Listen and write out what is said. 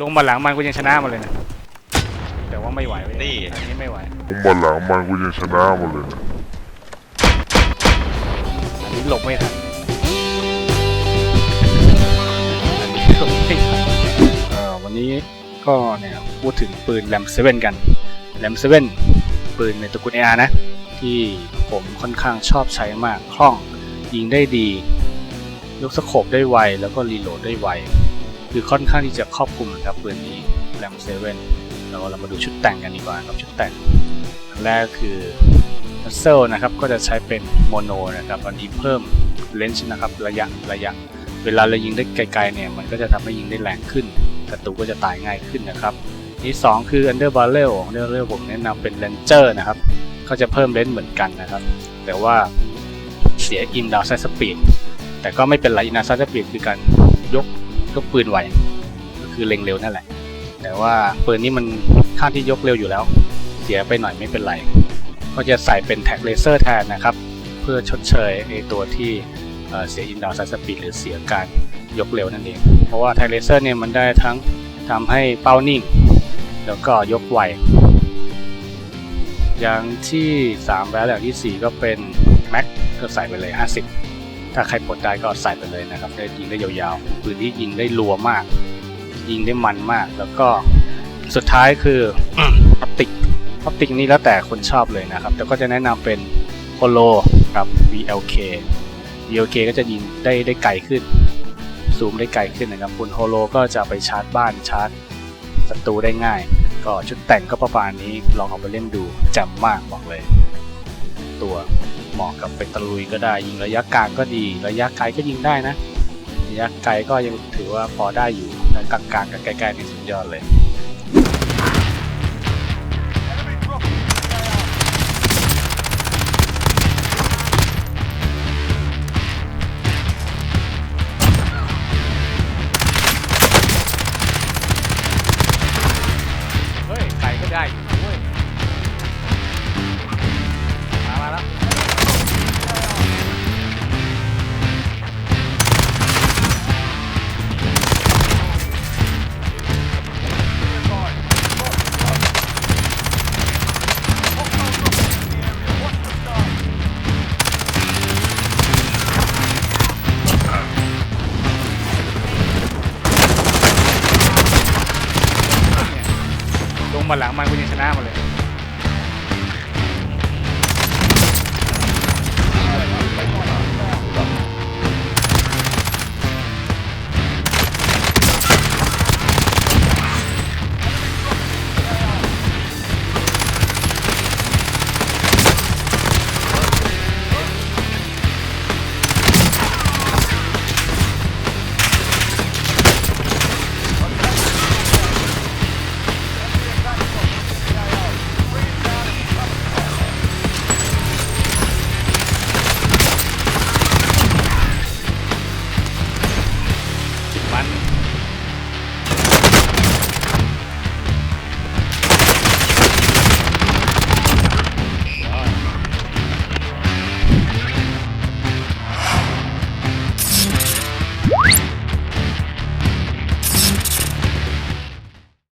ลงมาหลังมันกูยังชนะมาเลยนะแต่ว่าไม่ไหวเว้ยนี่ อันนี้ไม่ไหวผมมาหลังมันกูยังชนะหมดเลยนะ อันนี้หลบไม่ทันอันนี้หลบไม่ทันเอ่อวันนี้ก็เนี่ยพูดถึงปืนแรมเซเว่นกันแรมเซเว่นปืนในตระกูลเอนะ ที่ผมค่อนข้างชอบใช้มากคล่อง ยิงได้ดียกสโคปได้ไว แล้วก็รีโหลดได้ไว คือค่อนข้างที่จะครอบคลุมนะครับปืนนี้แรมเซเว่นเราเรามาดูชุดแต่งกันดีกว่าครับชุดแต่งอันแรกคือนัสเซลนะครับก็จะใช้เป็นโมโนนะครับอันนี้เพิ่มเลนส์นะครับระยะระยะ เวลาเรายิงได้ไกลๆเนี่ยมันก็จะทำให้ยิงได้แรงขึ้นศัตรูก็จะตายง่ายขึ้นนะครับที่สองคือ Under Barrel Under Barrel ผมแนะนำเป็น Ranger นะครับ ก็จะเพิ่มเลนส์เหมือนกันนะครับ แต่ว่าเสียอิมดาวไซส์สปีดแต่ก็ไม่เป็นไรอิมดาวไซส์สปีดคือการยก ก็ปืนไวก็คือเล็งเร็วนั่นแหละ แต่ว่าปืนนี้มันค่าที่ยกเร็วอยู่แล้ว เสียไปหน่อยไม่เป็นไร ก็จะใส่เป็นแท็กเลเซอร์แทนนะครับ เพื่อชดเชยในตัวที่เเสียอินดาวไซสปีดหรือเสียการยกเร็วนั่นเอง เพราะว่าแท็กเลเซอร์เนี่ยมันได้ทั้งทำให้เป้านิ่ง แล้วก็ยกไว อย่างที่3แล้วอย่างทีสี่4 ก็เป็นแม็กก็ใส่ไปเลย 50 ถ้าใครปลดได้ก็ใส่ไปเลยนะครับได้ยิงได้ยาวๆปืนที่ยิงได้รัวมาก ยิงได้มันมาก แล้วก็สุดท้ายคือออปติกออปติกนี่แล้วแต่คนชอบเลยนะครับ แต่ก็จะแนะนำเป็นโ o โลกับ VLK VLK ก็จะยิงได้ได้ไกลขึ้น ซูมได้ไกลขึ้นนะครับบนโฮโลก็จะไปชาร์จบ้านชาร์จศัตรูได้ง่าย ก็ชุดแต่งก็ประมาณนี้ลองเอาไปเล่นดูจ่มมากบอกเลย ตัว เหมาะกับไปตะลุยก็ได้ ยิงระยะกลางก็ดี ระยะไกลก็ยิงได้นะ ระยะไกลก็ยังถือว่าพอได้อยู่แต่กลางๆกับไกลๆนี่สุดยอดเลย มาหลังมันกูยังชนะมาเลย